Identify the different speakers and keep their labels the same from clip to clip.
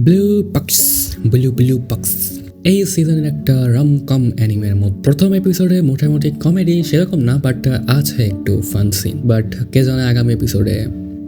Speaker 1: Blue box blue blue box এই সিজনের একটা রম কম অ্যানিমের মধ্যে প্রথম এপিসোডে মোটামুটি কমেডি সেরকম না বাট আছে একটু ফান সিন বাট কে জানে আগামী এপিসোডে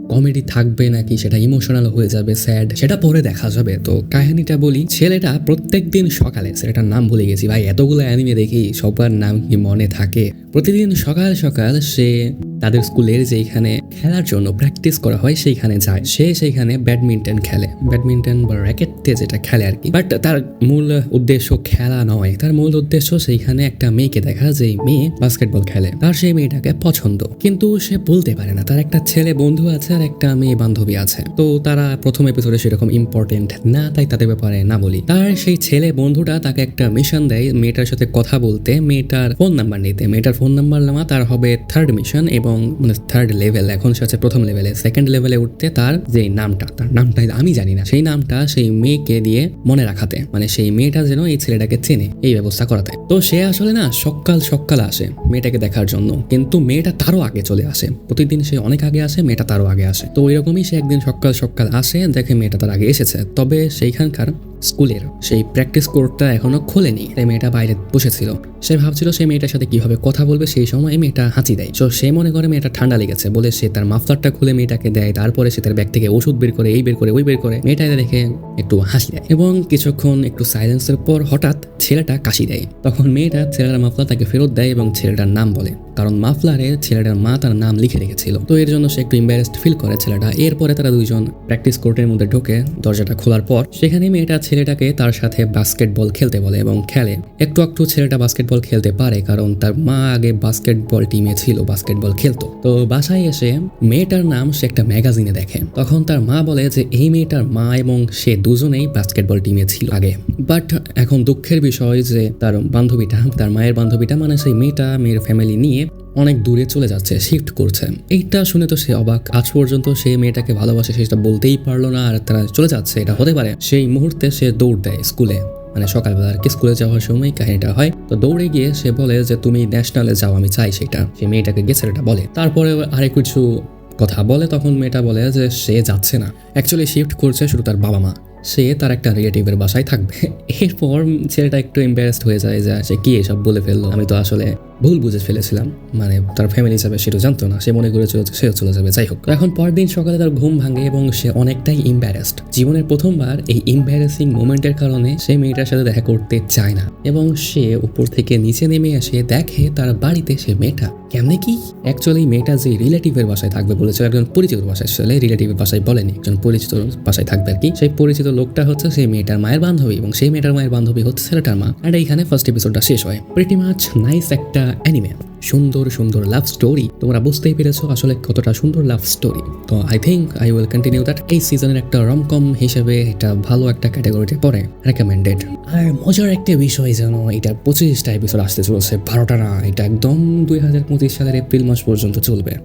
Speaker 1: কমেডি থাকবে নাকি সেটা ইমোশনাল হয়ে যাবে স্যাড সেটা পরে দেখা যাবে। তো কাহিনীটা বলি, ছেলেটা প্রত্যেক দিন সকালে, ছেলেটার নাম ভুলে গেছি ভাই, এতগুলো অ্যানিমে দেখি, সবার নাম কি মনে থাকে? প্রতিদিন সকাল সকাল সে তাদের স্কুলের যেখানে খেলার জন্য প্র্যাকটিস করা হয় সেইখানে যায়। সে সেইখানে ব্যাডমিন্টন খেলে। ব্যাডমিন্টন বা র্যাকেটে যেটা খেলে আর কি। বাট তার মূল উদ্দেশ্য খেলা নয়। তার মূল উদ্দেশ্য সেইখানে একটা মেয়েকে দেখা যে মেয়ে বাস্কেটবল খেলে। তার সেই মেয়েটাকে পছন্দ। কিন্তু সে বলতে পারে না। তার একটা ছেলে বন্ধু আছে আর একটা মেয়ে বান্ধবী আছে। তো তারা প্রথম এপিসোডে সেরকম ইম্পর্টেন্ট না, তাই তাদের ব্যাপারে না বলি। তার সেই ছেলে বন্ধুটা তাকে একটা মিশন দেয় মেয়েটার সাথে কথা বলতে। মেয়েটার ফোন নাম্বার নিতে। মেয়েটার ফোন নাম্বার নেওয়া তার হবে থার্ড মিশন এবং মানে থার্ড লেভেল এখন সে আছে প্রথম লেভেলে সেকেন্ড লেভেলে উঠতে তার যে নামটা, তার নামটা আমি জানি না, সেই নামটা সেই মেয়েকে দিয়ে মনে রাখাতে মানে সেই মেয়েটা যেন এই ছেলেটাকে চেনে, এই ব্যবস্থা করাতে। তো সে আসলে না, সকাল সকাল আসে মেয়েটাকে দেখার জন্য, কিন্তু মেয়েটা তারও আগে চলে আসে। প্রতিদিন সে অনেক আগে আসে, মেয়েটা তারও আগে আসে। তো ওইরকমই সে একদিন সকাল সকাল আসে, দেখে মেয়েটা তার আগে এসেছে। তবে সেইখানকার স্কুলের। সেই প্র্যাকটিস কোর্টটা এখনও খোলেনি। তাই মেয়েটা বাইরে বসেছিল। সে ভাবছিল সেই মেয়েটার সাথে কীভাবে কথা বলবে, সেই সময় মেয়েটা হাঁচি দেয়। তো সে মনে করে মেয়েটা ঠান্ডা লেগেছে বলে সে তার মাফলারটা খুলে মেয়েটাকে দেয়। তারপরে সে তার ব্যাগ থেকে ওষুধ বের করে, এই বের করে, ওই বের করে। মেয়েটা দেখে একটু হাসি দেয় এবং কিছুক্ষণ একটু সাইলেন্সের পর হঠাৎ ছেলেটা কাশি দেয়। তখন মেয়েটা ছেলেটার মাফলার তাকে ফেরত দেয় এবং ছেলেটার নাম বলে। কারণ মাফলারে ছেলেটার মা তার নাম লিখে রেখেছিল। তো এর জন্য সে একটু ইম্বারেসড ফিল করে ছেলেটা। এরপরে তারা দুইজন প্র্যাকটিস কোর্টের মধ্যে ঢোকে দরজাটা খোলার পর সেখানে মেয়েটা ছেলেটাকে তার সাথে বাস্কেটবল খেলতে বলে এবং খেলে। একটু একটু ছেলেটা বাস্কেটবল খেলতে পারে কারণ তার মা আগে বাস্কেটবল টিমে ছিল বাস্কেটবল খেলতো। তো বাসায় এসে মেয়েটার নাম সে একটা ম্যাগাজিনে দেখে। তখন তার মা বলে যে, এই মেয়েটার মা এবং সে দুজনেই বাস্কেটবল টিমে ছিল আগে। বাট এখন দুঃখের বিষয় যে, তার বান্ধবীটা, তার মায়ের বান্ধবীটা মানে সেই মেয়েটা, মেয়ের ফ্যামিলি নিয়ে অনেক দূরে চলে যাচ্ছে শিফট করছে। এইটা শুনে তো সে অবাক। আজ পর্যন্ত সে মেয়েটাকে ভালোবাসে সেটা বলতেই পারল না, আর তারা চলে যাচ্ছে, এটা হতে পারে। সেই মুহূর্তে সে দৌড় দেয় স্কুলে। মানে সকালবেলা আর কি স্কুলে যাওয়ার সময় কাহিনীটা হয়। তো দৌড়ে গিয়ে সে বলে যে, তুমি ন্যাশনালে যাও, আমি চাই সেটা। সে মেয়েটাকে গেছে এটা বলে। তারপরে আরেক কিছু কথা বলে, তখন মেয়েটা বলে যে, সে যাচ্ছে না। অ্যাকচুয়ালি শিফট করছে শুধু তার বাবা মা। সে তার একটা রিলেটিভের বাসায় থাকবে। এরপর ছেলেটা একটু এম্বারেসড হয়ে যায় যে, সে কি এসব বলে ফেলল? আমি তো আসলে ভুল বুঝে ফেলেছিলাম। মানে তার ফ্যামিলি হিসাবে সেটা জানতো না, সে মনে করে চলে সেও চলে যাবে। যাই হোক, এখন পরদিন সকালে তার ঘুম ভাঙে এবং সে অনেকটাই ইম্বারেসড জীবনের প্রথমবার এই ইম্বারেসিং মোমেন্টের কারণে সে মেয়েটার সাথে দেখা করতে চায় না এবং সে উপর থেকে নিচে নেমে এসে দেখে তার বাড়িতে সে মেয়েটা। কেমনে কি? অ্যাকচুয়ালি মেয়েটা যে রিলেটিভের বাসায় থাকবে বলেছিল, একজন পরিচিত বাসায়। চলে রিলেটিভের বাসায় বলেনি, একজন পরিচিত বাসায় থাকবে আর কি। সেই পরিচিত লোকটা হচ্ছে সেই মেয়েটার মায়ের বান্ধবী এবং সেই মেয়েটার মায়ের বান্ধবী হচ্ছে ছেলেটার মা। আর এইখানে ফার্স্ট এপিসোডটা শেষ হয়। প্রিটি মাছ নাইস একটা অ্যানিমে সুন্দর সুন্দর লাভ স্টোরি তোমরা বুঝতেই পেরেছ আসলে কতটা সুন্দর লাভ স্টোরি তো I think I will continue that এই সিজনের একটা রমকম হিসেবে এটা ভালো একটা ক্যাটাগরিতে পড়ে রেকমেন্ডেড আর মজার একটা বিষয় যেন এটা পঁচিশটা এপিসোড আসতে চলছে, বারোটা না, এটা একদম দুই হাজার পঁচিশ সালের এপ্রিল মাস পর্যন্ত চলবে।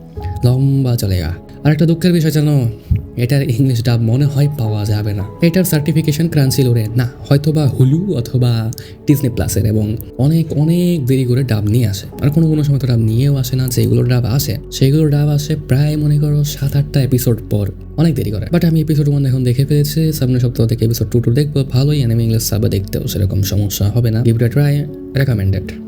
Speaker 1: লম্বা চলে আর একটা দুঃখের বিষয় জানো এটার ইংলিশ ডাব মনে হয় পাওয়া যাবে না। এটার সার্টিফিকেশন ক্রান্সিলোরে না হয়তো বা হুলু অথবা ডিসনি প্লাসের এবং অনেক অনেক দেরি করে ডাব নিয়ে আসে। আর কোনো কোনো সময় তো ডাব নিয়েও আসে না, যেগুলো ডাব আসে, সেগুলো ডাব আসে প্রায় মনে করো সাত আটটা এপিসোড পর। অনেক দেরি করে। বাট আমি এপিসোড ওয়ান এখন দেখে ফেলেছি, সামনের সপ্তাহ থেকে এপিসোড টু টু দেখব, ভালোই অ্যানিমে ইংলিশ সাবে দেখতেও সেরকম সমস্যা হবে না। Give try recommended